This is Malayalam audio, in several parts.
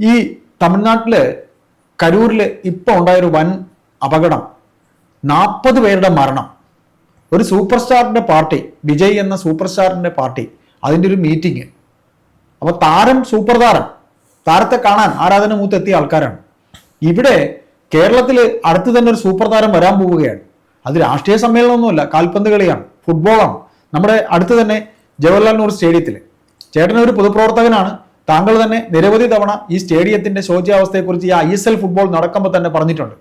ഈ തമിഴ്നാട്ടിൽ കരൂരിൽ ഇപ്പൊ ഉണ്ടായൊരു വൻ അപകടം. നാൽപ്പത് പേരുടെ മരണം. ഒരു സൂപ്പർ സ്റ്റാറിന്റെ പാർട്ടി വിജയ് എന്ന സൂപ്പർ സ്റ്റാറിന്റെ പാർട്ടി അതിന്റെ ഒരു മീറ്റിംഗ്. അപ്പൊ താരം സൂപ്പർ താരം. താരത്തെ കാണാൻ ആരാധന മൂത്ത് എത്തിയ ആൾക്കാരാണ്. ഇവിടെ കേരളത്തിൽ അടുത്ത് തന്നെ ഒരു സൂപ്പർ താരം വരാൻ പോവുകയാണ്. അത് രാഷ്ട്രീയ സമ്മേളനമൊന്നുമല്ല കാൽപന്ത് കളിയാണ് ഫുട്ബോളാണ്. നമ്മുടെ അടുത്ത് തന്നെ ജവഹർലാൽ നെഹ്റു സ്റ്റേഡിയത്തിൽ ചേട്ടൻ ഒരു പൊതുപ്രവർത്തകനാണ് താങ്കൾ തന്നെ നിരവധി തവണ ഈ സ്റ്റേഡിയത്തിന്റെ ശോച്യാവസ്ഥയെക്കുറിച്ച് ഈ ഐ എസ് എൽ ഫുട്ബോൾ നടക്കുമ്പോൾ തന്നെ പറഞ്ഞിട്ടുണ്ട്.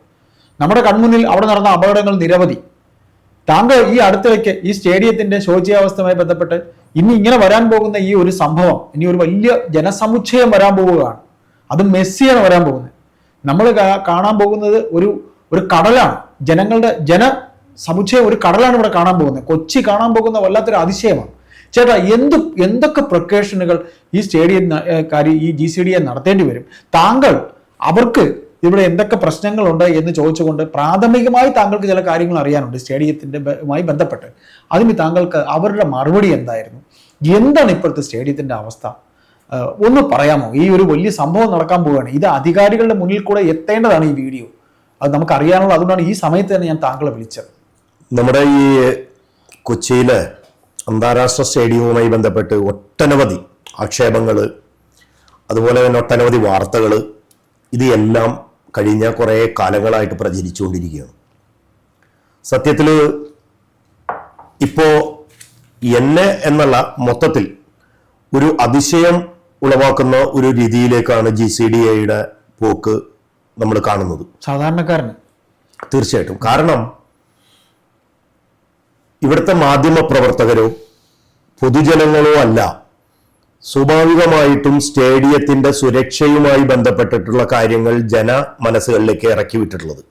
നമ്മുടെ കൺമുന്നിൽ അവിടെ നടന്ന അപകടങ്ങൾ നിരവധി. താങ്കൾ ഈ അടുത്തിടയ്ക്ക് ഈ സ്റ്റേഡിയത്തിന്റെ ശോച്യാവസ്ഥയുമായി ബന്ധപ്പെട്ട് ഇനി ഇങ്ങനെ വരാൻ പോകുന്ന ഈ ഒരു സംഭവം ഇനി ഒരു വലിയ ജനസമുച്ചയം വരാൻ പോവുകയാണ്. അത് മെസ്സിയാണ് വരാൻ പോകുന്നത്. നമ്മൾ കാണാൻ പോകുന്നത് ഒരു ഒരു കടലാണ്. ജനങ്ങളുടെ ജന സമുച്ചയം ഒരു കടലാണ് ഇവിടെ കാണാൻ പോകുന്നത്. കൊച്ചി കാണാൻ പോകുന്ന വല്ലാത്തൊരു അതിശയമാണ്. ചേട്ടാ എന്ത് എന്തൊക്കെ പ്രൊക്കേഷനുകൾ ഈ സ്റ്റേഡിയം കാര്യം ഈ ജി സി ഡി എ നടത്തേണ്ടി വരും? താങ്കൾ അവർക്ക് ഇവിടെ എന്തൊക്കെ പ്രശ്നങ്ങളുണ്ട് എന്ന് ചോദിച്ചുകൊണ്ട് പ്രാഥമികമായി താങ്കൾക്ക് ചില കാര്യങ്ങൾ അറിയാനുണ്ട് മായി ബന്ധപ്പെട്ട്. അതിന് താങ്കൾക്ക് അവരുടെ മറുപടി എന്തായിരുന്നു? എന്താണ് ഇപ്പോഴത്തെ സ്റ്റേഡിയത്തിന്റെ അവസ്ഥ? ഒന്ന് പറയാമോ? ഈ ഒരു വലിയ സംഭവം നടക്കാൻ പോവുകയാണ്. ഇത് അധികാരികളുടെ മുന്നിൽ കൂടെ എത്തേണ്ടതാണ് ഈ വീഡിയോ. അത് നമുക്ക് അറിയാനുള്ള അതുകൊണ്ടാണ് ഈ സമയത്ത് തന്നെ ഞാൻ താങ്കളെ വിളിച്ചത്. നമ്മുടെ ഈ കൊച്ചിയിലെ അന്താരാഷ്ട്ര സ്റ്റേഡിയവുമായി ബന്ധപ്പെട്ട് ഒട്ടനവധി ആക്ഷേപങ്ങൾ അതുപോലെ തന്നെ ഒട്ടനവധി വാർത്തകൾ ഇത് എല്ലാം കഴിഞ്ഞ കുറേ കാലങ്ങളായിട്ട് പ്രചരിച്ചുകൊണ്ടിരിക്കുകയാണ്. സത്യത്തിൽ ഇപ്പോൾ എന്നെ എന്നുള്ള മൊത്തത്തിൽ ഒരു അതിശയം ഉളവാക്കുന്ന ഒരു രീതിയിലേക്കാണ് ജി സി ഡി എയുടെ പോക്ക് നമ്മൾ കാണുന്നത്. സാധാരണക്കാരന്. തീർച്ചയായിട്ടും. കാരണം ഇവിടുത്തെ മാധ്യമ പ്രവർത്തകരോ പൊതുജനങ്ങളോ അല്ല. സ്വാഭാവികമായിട്ടും സ്റ്റേഡിയത്തിന്റെ സുരക്ഷയുമായി ബന്ധപ്പെട്ടിട്ടുള്ള കാര്യങ്ങൾ ജന മനസ്സുകളിലേക്ക് ഇറക്കി വിട്ടിട്ടുള്ളത്.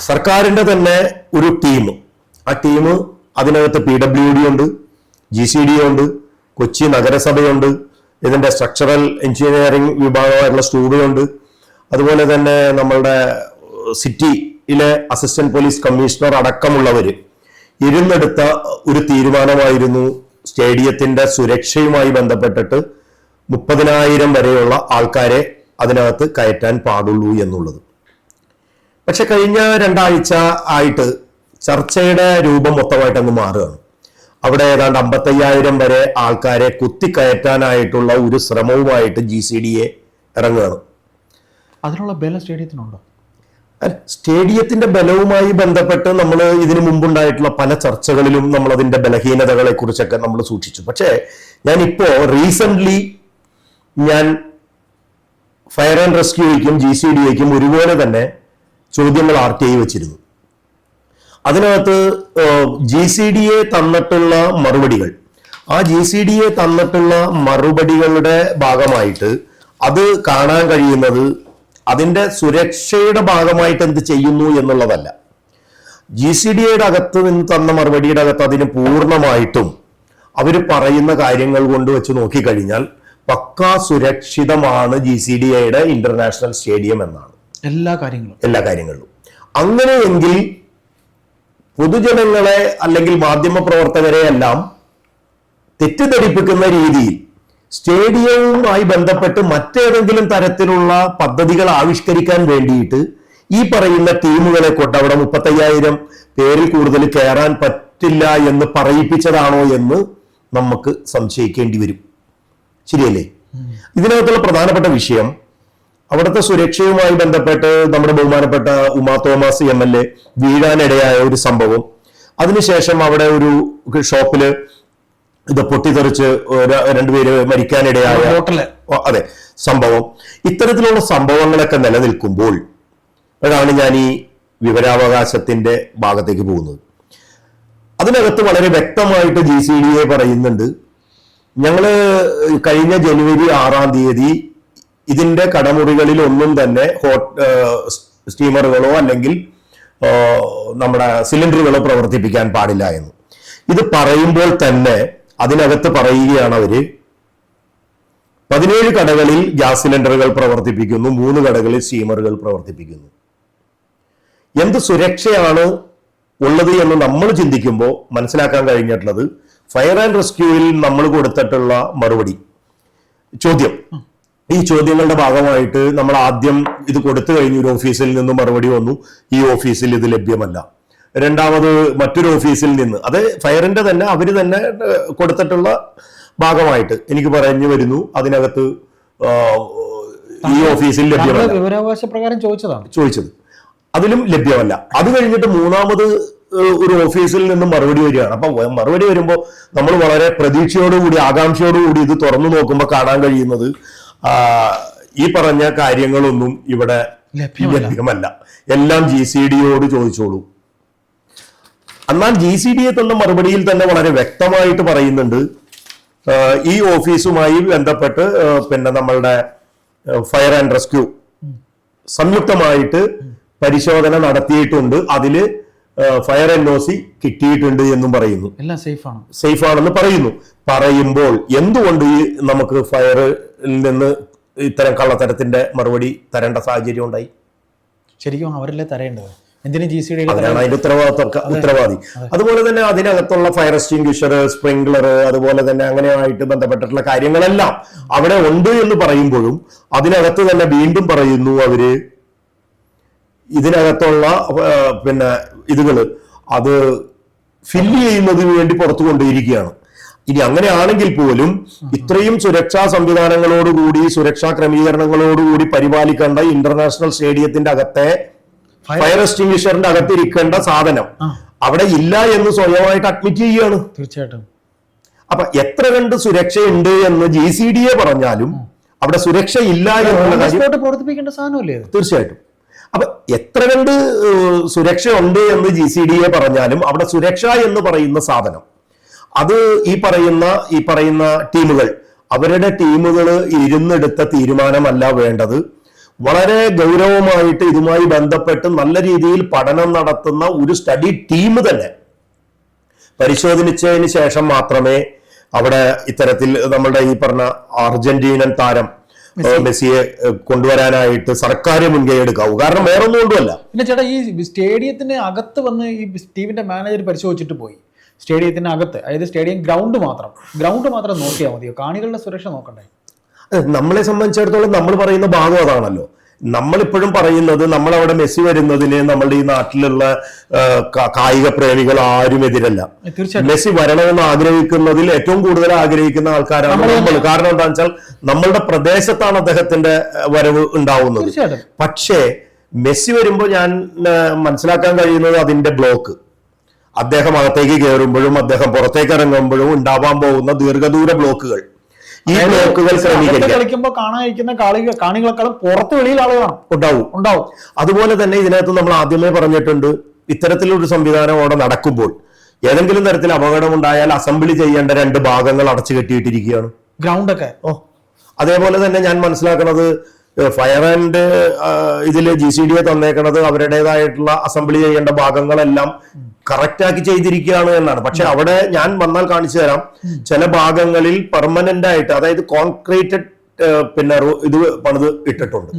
സർക്കാരിന്റെ തന്നെ ഒരു ടീം. ആ ടീം അതിനകത്ത് പി ഡബ്ല്യു ഡി ഉണ്ട് ജി സി ഡി ഉണ്ട് കൊച്ചി നഗരസഭയുണ്ട് ഇതിന്റെ സ്ട്രക്ചറൽ എഞ്ചിനീയറിംഗ് വിഭാഗമായിട്ടുള്ള സ്റ്റൂഡിയോ ഉണ്ട് അതുപോലെ തന്നെ നമ്മളുടെ സിറ്റിയിലെ അസിസ്റ്റന്റ് പോലീസ് കമ്മീഷണർ അടക്കമുള്ളവർ ഇരുന്നെടുത്ത ഒരു തീരുമാനമായിരുന്നു സ്റ്റേഡിയത്തിന്റെ സുരക്ഷയുമായി ബന്ധപ്പെട്ടിട്ട് മുപ്പതിനായിരം വരെയുള്ള ആൾക്കാരെ അതിനകത്ത് കയറ്റാൻ പാടുള്ളൂ എന്നുള്ളത്. പക്ഷെ കഴിഞ്ഞ രണ്ടാഴ്ച ആയിട്ട് ചർച്ചയുടെ രൂപം മൊത്തമായിട്ട് മാറുകയാണ്. അവിടെ ഏതാണ്ട് അമ്പത്തയ്യായിരം വരെ ആൾക്കാരെ കുത്തിക്കയറ്റാനായിട്ടുള്ള ഒരു ശ്രമവുമായിട്ട് ജി സി ഡി എ ഇറങ്ങുകയാണ്. അതിനുള്ള ബലം സ്റ്റേഡിയത്തിനുണ്ടോ? സ്റ്റേഡിയത്തിന്റെ ബലവുമായി ബന്ധപ്പെട്ട് നമ്മൾ ഇതിനു മുമ്പുണ്ടായിട്ടുള്ള പല ചർച്ചകളിലും നമ്മൾ അതിന്റെ ബലഹീനതകളെ കുറിച്ചൊക്കെ നമ്മൾ സൂക്ഷിച്ചു പക്ഷേ ഞാൻ ഇപ്പോ റീസെന്റ് ഞാൻ ഫയർ ആൻഡ് റെസ്ക്യൂയ്ക്കും ജി സി ഡിക്കും ഒരുപോലെ തന്നെ ചോദ്യങ്ങൾ ആർ ടി ഐ വെച്ചിരുന്നു. അതിനകത്ത് ജി സി ഡി എ തന്നിട്ടുള്ള മറുപടികൾ ആ ജി സി ഡി എ തന്നിട്ടുള്ള മറുപടികളുടെ ഭാഗമായിട്ട് അത് കാണാൻ കഴിയുന്നത് അതിന്റെ സുരക്ഷയുടെ ഭാഗമായിട്ട് എന്ത് ചെയ്യുന്നു എന്നുള്ളതല്ല. ജി സി ഡി എയുടെ അകത്ത് നിന്ന് തന്ന മറുപടിയുടെ അകത്ത് അതിന് പൂർണമായിട്ടും അവർ പറയുന്ന കാര്യങ്ങൾ കൊണ്ട് വെച്ച് നോക്കിക്കഴിഞ്ഞാൽ പക്കാ സുരക്ഷിതമാണ് ജി സി ഡി എയുടെ ഇന്റർനാഷണൽ സ്റ്റേഡിയം എന്നാണ്. എല്ലാ കാര്യങ്ങളും. എല്ലാ കാര്യങ്ങളിലും. അങ്ങനെയെങ്കിൽ പൊതുജനങ്ങളെ അല്ലെങ്കിൽ മാധ്യമ പ്രവർത്തകരെ എല്ലാം തെറ്റിദ്ധരിപ്പിക്കുന്ന രീതിയിൽ സ്റ്റേഡിയവുമായി ബന്ധപ്പെട്ട് മറ്റേതെങ്കിലും തരത്തിലുള്ള പദ്ധതികൾ ആവിഷ്കരിക്കാൻ വേണ്ടിയിട്ട് ഈ പറയുന്ന ടീമുകളെ കൊണ്ട് അവിടെ മുപ്പത്തയ്യായിരം പേരിൽ കൂടുതൽ കയറാൻ പറ്റില്ല എന്ന് പറയിപ്പിച്ചതാണോ എന്ന് നമുക്ക് സംശയിക്കേണ്ടി വരും. ശരിയല്ലേ? ഇതിനകത്തുള്ള പ്രധാനപ്പെട്ട വിഷയം അവിടുത്തെ സുരക്ഷയുമായി ബന്ധപ്പെട്ട് നമ്മുടെ ബഹുമാനപ്പെട്ട Uma Thomas M L A വീഴാനിടയായ ഒരു സംഭവം. അതിനുശേഷം അവിടെ ഒരു ഷോപ്പിൽ ഇത് പൊട്ടിത്തെറിച്ച് രണ്ടുപേര് മരിക്കാനിടയായ ഹോട്ടൽ. അതെ സംഭവം. ഇത്തരത്തിലുള്ള സംഭവങ്ങളൊക്കെ നിലനിൽക്കുമ്പോൾ അതാണ് ഞാൻ ഈ വിവരാവകാശത്തിന്റെ ഭാഗത്തേക്ക് പോകുന്നത്. അതിനകത്ത് വളരെ വ്യക്തമായിട്ട് ജി സി ഡി എ പറയുന്നുണ്ട് ഞങ്ങൾ കഴിഞ്ഞ ജനുവരി ആറാം തീയതി ഇതിന്റെ കടമുറികളിൽ ഒന്നും തന്നെ ഹോട്ട് സ്റ്റീമറുകളോ അല്ലെങ്കിൽ നമ്മുടെ സിലിണ്ടറുകളോ പ്രവർത്തിപ്പിക്കാൻ പാടില്ല എന്ന്. ഇത് പറയുമ്പോൾ തന്നെ അതിനകത്ത് പറയുകയാണ് അവർ പതിനേഴ് കടകളിൽ ഗ്യാസ് സിലിണ്ടറുകൾ പ്രവർത്തിപ്പിക്കുന്നു മൂന്ന് കടകളിൽ സ്റ്റീമറുകൾ പ്രവർത്തിപ്പിക്കുന്നു. എന്ത് സുരക്ഷയാണ് ഉള്ളത് എന്ന് നമ്മൾ ചിന്തിക്കുമ്പോൾ മനസ്സിലാക്കാൻ കഴിഞ്ഞിട്ടുള്ളത് ഫയർ ആൻഡ് റെസ്ക്യൂവിൽ നമ്മൾ കൊടുത്തിട്ടുള്ള മറുപടി ചോദ്യം. ഈ ചോദ്യങ്ങളുടെ ഭാഗമായിട്ട് നമ്മൾ ആദ്യം ഇത് കൊടുത്തു കഴിഞ്ഞു ഒരു ഓഫീസിൽ നിന്ന് മറുപടി വന്നു ഈ ഓഫീസിൽ ഇത് ലഭ്യമല്ല. രണ്ടാമത് മറ്റൊരു ഓഫീസിൽ നിന്ന്. അത് ഫയറിന്റെ തന്നെ അവർ തന്നെ കൊടുത്തിട്ടുള്ള ഭാഗമായിട്ട് എനിക്ക് പറഞ്ഞു വരുന്നു. അതിനകത്ത് ഈ ഓഫീസിൽ ലഭ്യമല്ല. വിവരാവകാശ പ്രകാരം ചോദിച്ചതാണ്? ചോദിച്ചത്. അതിലും ലഭ്യമല്ല. അത് കഴിഞ്ഞിട്ട് മൂന്നാമത് ഒരു ഓഫീസിൽ നിന്ന് മറുപടി വരികയാണ്. അപ്പൊ മറുപടി വരുമ്പോൾ നമ്മൾ വളരെ പ്രതീക്ഷയോടുകൂടി ആകാംക്ഷയോടുകൂടി ഇത് തുറന്നു നോക്കുമ്പോൾ കാണാൻ കഴിയുന്നത് ഈ പറഞ്ഞ കാര്യങ്ങളൊന്നും ഇവിടെ. ലഭ്യമല്ല. എല്ലാം ജി സി ഡിയോട് ചോദിച്ചോളൂ. എന്നാൽ ജി സി ഡി എ തന്ന മറുപടിയിൽ തന്നെ വളരെ വ്യക്തമായിട്ട് പറയുന്നുണ്ട്. ഈ ഓഫീസുമായി ബന്ധപ്പെട്ട് പിന്നെ നമ്മളുടെ ഫയർ ആൻഡ് റെസ്ക്യൂ സംയുക്തമായിട്ട് പരിശോധന നടത്തിയിട്ടുണ്ട്. അതിൽ ഫയർ എൻ ഒ സി കിട്ടിയിട്ടുണ്ട് എന്നും പറയുന്നു. എല്ലാം സേഫ് ആണ് സേഫ് ആണെന്ന് പറയുന്നു. പറയുമ്പോൾ എന്തുകൊണ്ട് ഈ നമുക്ക് ഫയറിൽ നിന്ന് ഇത്തരം കള്ളത്തരത്തിന്റെ മറുപടി തരേണ്ട സാഹചര്യം ഉണ്ടായി? ശരിക്കും അവരല്ലേ തരേണ്ടത്? എന്തിനും ജി സി ഡി അതിനാണ് അതിന്റെ ഉത്തരവാദിത്വ ഉത്തരവാദി. അതുപോലെ തന്നെ അതിനകത്തുള്ള ഫയർ എക്സ്റ്റിംഗ്വിഷർ സ്പ്രിംഗ്ലർ അതുപോലെ തന്നെ അങ്ങനെയായിട്ട് ബന്ധപ്പെട്ടിട്ടുള്ള കാര്യങ്ങളെല്ലാം അവിടെ ഉണ്ട് എന്ന് പറയുമ്പോഴും അതിനകത്ത് തന്നെ വീണ്ടും പറയുന്നു അവർ. ഇതിനകത്തുള്ള പിന്നെ ഇതുകൾ അത് ഫില്ല് ചെയ്യുന്നതിന് വേണ്ടി പുറത്തു കൊണ്ടിരിക്കുകയാണ് ഇനി അങ്ങനെയാണെങ്കിൽ പോലും ഇത്രയും സുരക്ഷാ സംവിധാനങ്ങളോടുകൂടി സുരക്ഷാ ക്രമീകരണങ്ങളോടുകൂടി പരിപാലിക്കേണ്ട ഇന്റർനാഷണൽ സ്റ്റേഡിയത്തിന്റെ അകത്തെ ഫയർ എക്സ്റ്റിംഗ്വിഷറിന്റെ അകത്തിരിക്കേണ്ട സാധനം അവിടെ ഇല്ല എന്ന് സ്വയമായിട്ട് അഡ്മിറ്റ് ചെയ്യുകയാണ്. തീർച്ചയായിട്ടും. അപ്പൊ എത്ര കണ്ട് സുരക്ഷയുണ്ട് എന്ന് ജി സി ഡി എ പറഞ്ഞാലും അവിടെ സുരക്ഷ ഇല്ല എന്നുള്ള കാര്യം പ്രവർത്തിപ്പിക്കേണ്ട സാധനമല്ലേ തീർച്ചയായിട്ടും. അപ്പൊ എത്ര കണ്ട് സുരക്ഷയുണ്ട് സുരക്ഷ ഉണ്ട് എന്ന് ജി സി ഡി എ പറഞ്ഞാലും അവിടെ സുരക്ഷ എന്ന് പറയുന്ന സാധനം. അത് ഈ പറയുന്ന ഈ പറയുന്ന ടീമുകൾ അവരുടെ ടീമുകൾ ഇരുന്നെടുത്ത തീരുമാനമല്ല വേണ്ടത്. വളരെ ഗൗരവമായിട്ട് ഇതുമായി ബന്ധപ്പെട്ട് നല്ല രീതിയിൽ പഠനം നടത്തുന്ന ഒരു സ്റ്റഡി ടീം തന്നെ പരിശോധിച്ചതിന് ശേഷം മാത്രമേ അവിടെ ഇത്തരത്തിൽ നമ്മളുടെ ഈ പറഞ്ഞ അർജന്റീനൻ താരം മെസ്സിയെ കൊണ്ടുവരാനായിട്ട് സർക്കാർ മുൻകൈ എടുക്കാവൂ. കാരണം വേറൊന്നും കൊണ്ടുമല്ല പിന്നെ ചേട്ടാ ഈ സ്റ്റേഡിയത്തിന് അകത്ത് വന്ന് ഈ ടീമിന്റെ മാനേജർ പരിശോധിച്ചിട്ട് പോയി. സ്റ്റേഡിയത്തിന് അകത്ത് അതായത് സ്റ്റേഡിയം ഗ്രൗണ്ട് മാത്രം. ഗ്രൗണ്ട് മാത്രം നോക്കിയാൽ മതിയോ? കാണികളുടെ സുരക്ഷ നോക്കണ്ടേ? നമ്മളെ സംബന്ധിച്ചിടത്തോളം നമ്മൾ പറയുന്ന ഭാഗം അതാണല്ലോ. നമ്മളിപ്പോഴും പറയുന്നത് നമ്മളവിടെ മെസ്സി വരുന്നതിന് നമ്മളുടെ ഈ നാട്ടിലുള്ള കായിക പ്രേമികൾ ആരും എതിരല്ല. മെസ്സി വരണമെന്ന് ആഗ്രഹിക്കുന്നതിൽ ഏറ്റവും കൂടുതൽ ആഗ്രഹിക്കുന്ന ആൾക്കാരാണ് നമ്മൾ. കാരണം എന്താണെന്ന് വെച്ചാൽ നമ്മളുടെ പ്രദേശത്താണ് അദ്ദേഹത്തിന്റെ വരവ് ഉണ്ടാവുന്നത്. പക്ഷേ മെസ്സി വരുമ്പോൾ ഞാൻ മനസ്സിലാക്കാൻ കഴിയുന്നത് അതിന്റെ ബ്ലോക്ക്. അദ്ദേഹം അകത്തേക്ക് കയറുമ്പോഴും അദ്ദേഹം പുറത്തേക്ക് ഇറങ്ങുമ്പോഴും ഉണ്ടാവാൻ പോകുന്ന ദീർഘദൂര ബ്ലോക്കുകൾ. ഈ ബ്ലോക്കുകൾ കളിക്കുമ്പോൾ കാണാതിരിക്കുന്ന കാളികൾ കാണികളെക്കാളും പുറത്ത് വെളിയിൽ ആളുകളാണ്. ഉണ്ടാവും. ഉണ്ടാവും. അതുപോലെ തന്നെ ഇതിനകത്ത് നമ്മൾ ആദ്യമേ പറഞ്ഞിട്ടുണ്ട് ഇത്തരത്തിലൊരു സംവിധാനം അവിടെ നടക്കുമ്പോൾ ഏതെങ്കിലും തരത്തിൽ അപകടം ഉണ്ടായാൽ അസംബ്ലി ചെയ്യേണ്ട രണ്ട് ഭാഗങ്ങൾ അടച്ചു കെട്ടിയിട്ടിരിക്കുകയാണ്. ഗ്രൗണ്ട് ഒക്കെ ഓ. അതേപോലെ തന്നെ ഞാൻ മനസ്സിലാക്കുന്നത് ഫയർ ആൻഡ് ഇതിൽ ജി സി ഡി എ തന്നേക്കണത് അവരുടേതായിട്ടുള്ള അസംബ്ലി ചെയ്യേണ്ട ഭാഗങ്ങളെല്ലാം കറക്റ്റ് ആക്കി ചെയ്തിരിക്കുകയാണ് എന്നാണ്. പക്ഷെ അവിടെ ഞാൻ വന്നാൽ കാണിച്ചു തരാം. ചില ഭാഗങ്ങളിൽ പെർമനന്റ് ആയിട്ട് അതായത് കോൺക്രീറ്റഡ് പിന്നെ ഇത് പണിത് ഇട്ടിട്ടുണ്ട്.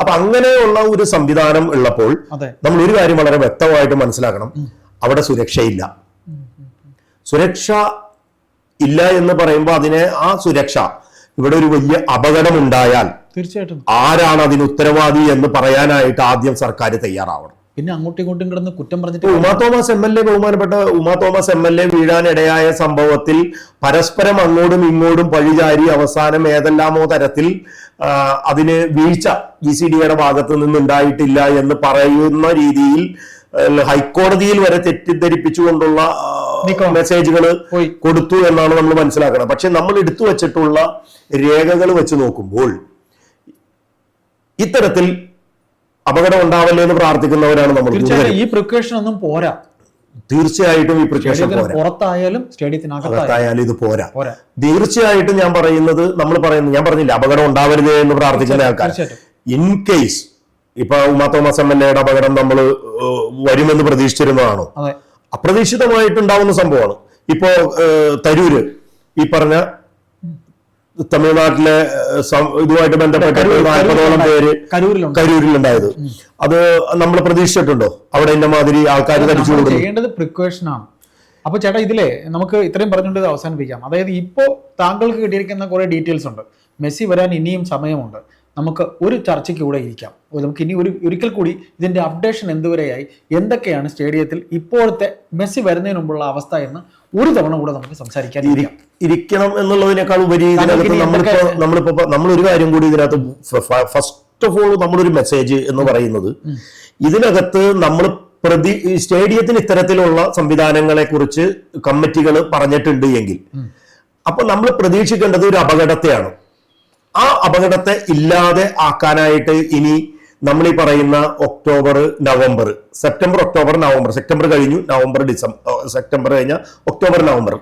അപ്പൊ അങ്ങനെയുള്ള ഒരു സംവിധാനം ഉള്ളപ്പോൾ നമ്മൾ ഒരു കാര്യം വളരെ വ്യക്തമായിട്ട് മനസ്സിലാക്കണം. അവിടെ സുരക്ഷയില്ല. സുരക്ഷ ഇല്ല എന്ന് പറയുമ്പോൾ അതിനെ ആ സുരക്ഷ ഇവിടെ ഒരു വലിയ അപകടം ഉണ്ടായാൽ തീർച്ചയായിട്ടും. ആരാണ് അതിന് ഉത്തരവാദി എന്ന് പറയാനായിട്ട് ആദ്യം സർക്കാർ തയ്യാറാവണം. പിന്നെ അങ്ങോട്ടും ഇങ്ങോട്ടും കിടന്ന് കുറ്റം പറഞ്ഞിട്ട് Uma Thomas M L A ബഹുമാനപ്പെട്ട Uma Thomas M L A വീഴാനിടയായ സംഭവത്തിൽ പരസ്പരം അങ്ങോട്ടും ഇങ്ങോട്ടും പഴിചാരി അവസാനം ഏതെല്ലാമോ തരത്തിൽ അതിന് വീഴ്ച ജി സി ഡിയുടെ ഭാഗത്ത് നിന്നുണ്ടായിട്ടില്ല എന്ന് പറയുന്ന രീതിയിൽ ഹൈക്കോടതിയിൽ വരെ തെറ്റിദ്ധരിപ്പിച്ചുകൊണ്ടുള്ള. മെസ്സേജുകൾ കൊടുത്തു എന്നാണ് നമ്മൾ മനസ്സിലാക്കുന്നത്. പക്ഷെ നമ്മൾ എടുത്തു വെച്ചിട്ടുള്ള രേഖകൾ വെച്ച് നോക്കുമ്പോൾ ഇത്തരത്തിൽ അപകടം ഉണ്ടാവല്ലേ എന്ന് പ്രാർത്ഥിക്കുന്നവരാണ് നമ്മൾ ഈ പ്രിക്കോഷൻ ഒന്നും പോരാ. തീർച്ചയായിട്ടും ഈ പ്രിക്കോഷൻ പുറത്തായാലും സ്റ്റേഡിയത്തിനകത്തായാലും ഇത് പോരാ. തീർച്ചയായിട്ടും ഞാൻ പറയുന്നത് നമ്മൾ പറയുന്നത് ഞാൻ പറഞ്ഞില്ല അപകടം ഉണ്ടാവരുത് എന്ന് പ്രാർത്ഥിക്കുന്ന ആൾക്കാർ ഇൻ കേസ് ഇപ്പൊ ഉമാ തോമസ് എം എൽ എയുടെ അപകടം നമ്മൾ വരുമെന്ന് പ്രതീക്ഷിച്ചിരുന്നതാണോ? അപ്രതീക്ഷിതമായിട്ടുണ്ടാവുന്ന സംഭവമാണ്. ഇപ്പോ തരൂര് ഈ പറഞ്ഞ തമിഴ്നാട്ടിലെ ഇതുമായിട്ട് ബന്ധപ്പെട്ട നാൽപ്പതോളം പേര് കരൂരിലുണ്ട്. കരൂരിലുണ്ടായത്. അത് നമ്മൾ പ്രതീക്ഷിച്ചിട്ടുണ്ടോ? അവിടെ ഇന്ന മാതിരി ആൾക്കാർ തടിച്ചു ചെയ്യേണ്ടത് പ്രിക്കോഷൻ ആണ്. അപ്പൊ ചേട്ടാ ഇതിലെ നമുക്ക് ഇത്രയും പറഞ്ഞുകൊണ്ട് അവസാനിപ്പിക്കാം. അതായത് ഇപ്പോ താങ്കൾക്ക് കിട്ടിയിരിക്കുന്ന കുറെ ഡീറ്റെയിൽസ് ഉണ്ട്. മെസ്സി വരാൻ ഇനിയും സമയമുണ്ട്. നമുക്ക് ഒരു ചർച്ചയ്ക്ക് കൂടെ ഇരിക്കാം. നമുക്ക് ഇനി ഒരു ഒരിക്കൽ കൂടി ഇതിന്റെ അപ്ഡേഷൻ എന്തുവരെയായി എന്തൊക്കെയാണ് സ്റ്റേഡിയത്തിൽ ഇപ്പോഴത്തെ മെസ്സി വരുന്നതിന് മുമ്പുള്ള അവസ്ഥ എന്ന് ഒരു തവണ കൂടെ നമുക്ക് സംസാരിക്കാൻ ഇരിക്കാം. ഇരിക്കണം എന്നുള്ളതിനേക്കാൾ ഉപരി ഇതിനകത്ത് നമ്മളിപ്പോ നമ്മളിപ്പോ നമ്മളൊരു കാര്യം കൂടി ഇതിനകത്ത് ഫസ്റ്റ് ഓഫ് ഓൾ നമ്മളൊരു മെസ്സേജ് എന്ന് പറയുന്നത് ഇതിനകത്ത് നമ്മൾ പ്രതി സ്റ്റേഡിയത്തിന് ഇത്തരത്തിലുള്ള സംവിധാനങ്ങളെ കുറിച്ച് കമ്മിറ്റികൾ പറഞ്ഞിട്ടുണ്ട് എങ്കിൽ. അപ്പൊ നമ്മൾ പ്രതീക്ഷിക്കേണ്ടത് ഒരു അപകടത്തെയാണ്. ആ അപകടത്തെ ഇല്ലാതെ ആക്കാനായിട്ട് ഇനി നമ്മൾ ഈ പറയുന്ന October November September October November September കഴിഞ്ഞു നവംബർ ഡിസംബർ സെപ്റ്റംബർ കഴിഞ്ഞ ഒക്ടോബർ നവംബർ.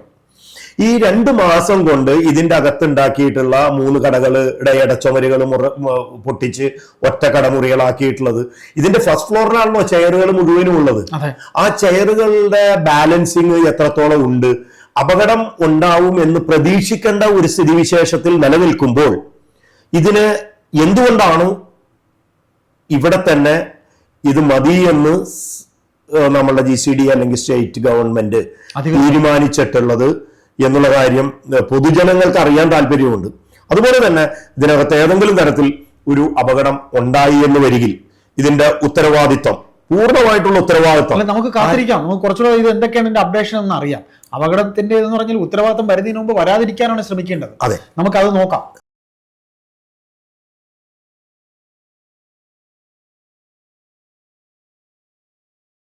ഈ രണ്ട് മാസം കൊണ്ട് ഇതിന്റെ അകത്തുണ്ടാക്കിയിട്ടുള്ള മൂന്ന് കടകളുടെ ഇടച്ചുമരുകൾ മുറ പൊട്ടിച്ച് ഒറ്റ കടമുറികളാക്കിയിട്ടുള്ളത്. ഇതിന്റെ ഫസ്റ്റ് ഫ്ലോറിലാണല്ലോ ചെയറുകൾ മുഴുവനും ഉള്ളത്. ആ ചെയറുകളുടെ ബാലൻസിങ് എത്രത്തോളം ഉണ്ട്? അപകടം ഉണ്ടാവും എന്ന് പ്രതീക്ഷിക്കേണ്ട ഒരു സ്ഥിതിവിശേഷത്തിൽ നിലനിൽക്കുമ്പോൾ ഇതിന് എന്തുകൊണ്ടാണ് ഇവിടെ തന്നെ ഇത് മതി എന്ന് നമ്മളുടെ ജി സി ഡി അല്ലെങ്കിൽ സ്റ്റേറ്റ് ഗവൺമെന്റ്. തീരുമാനിച്ചിട്ടുള്ളത് എന്നുള്ള കാര്യം പൊതുജനങ്ങൾക്ക് അറിയാൻ താല്പര്യമുണ്ട്. അതുപോലെ തന്നെ ഇതിനകത്ത് ഏതെങ്കിലും തരത്തിൽ ഒരു അപകടം ഉണ്ടായി എന്ന് വരികിൽ ഇതിന്റെ ഉത്തരവാദിത്വം പൂർണമായിട്ടുള്ള ഉത്തരവാദിത്വം. നമുക്ക് കാത്തിരിക്കാം. നമുക്ക് കുറച്ചുകൂടെ ഇത് എന്തൊക്കെയാണ് ഇതിന്റെ അപ്ഡേഷൻ എന്ന് അറിയാം അപകടത്തിന്റെ എന്ന് പറഞ്ഞാൽ ഉത്തരവാദിത്വം വരുന്നതിന് മുമ്പ് വരാതിരിക്കാനാണ് ശ്രമിക്കേണ്ടത്. അതെ. നമുക്കത് നോക്കാം.